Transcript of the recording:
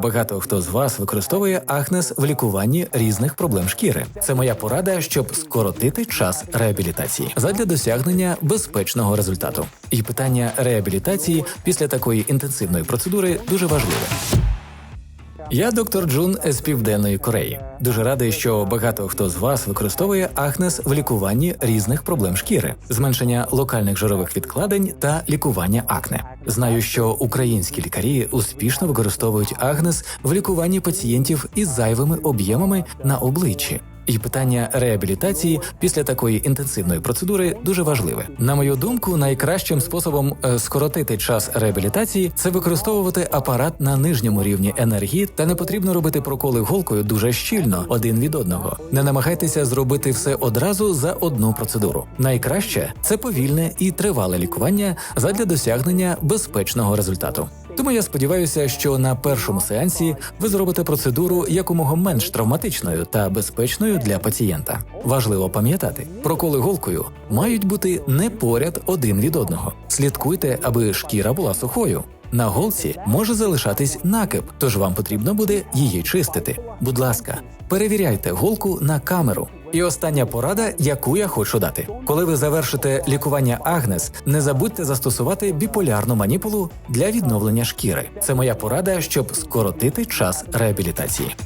багато хто з вас використовує Агнес в лікуванні різних проблем шкіри. Це моя порада, щоб скоротити час реабілітації задля досягнення безпечного результату. І питання реабілітації після такої інтенсивної процедури дуже важливе. Я доктор Джун з Південної Кореї. Дуже радий, що багато хто з вас використовує Агнес в лікуванні різних проблем шкіри, зменшення локальних жирових відкладень та лікування акне. Знаю, що українські лікарі успішно використовують Агнес в лікуванні пацієнтів із зайвими об'ємами на обличчі. І питання реабілітації після такої інтенсивної процедури дуже важливе. На мою думку, найкращим способом е, скоротити час реабілітації це використовувати апарат на нижньому рівні енергії, та не потрібно робити проколи голкою дуже щільно один від одного. Не намагайтеся зробити все одразу за одну процедуру. Найкраще це повільне і тривале лікування задля досягнення безпечного результату. Тому я сподіваюся, що на першому сеансі ви зробите процедуру якомога менш травматичною та безпечною для пацієнта. Важливо пам'ятати, проколи голкою мають бути не поряд один від одного. Слідкуйте, аби шкіра була сухою. На голці може залишатись накип, тож вам потрібно буде її чистити. Будь ласка, перевіряйте голку на камеру. І остання порада, яку я хочу дати. Коли ви завершите лікування Агнес, не забудьте застосувати біполярну маніпулу для відновлення шкіри. Це моя порада, щоб скоротити час реабілітації.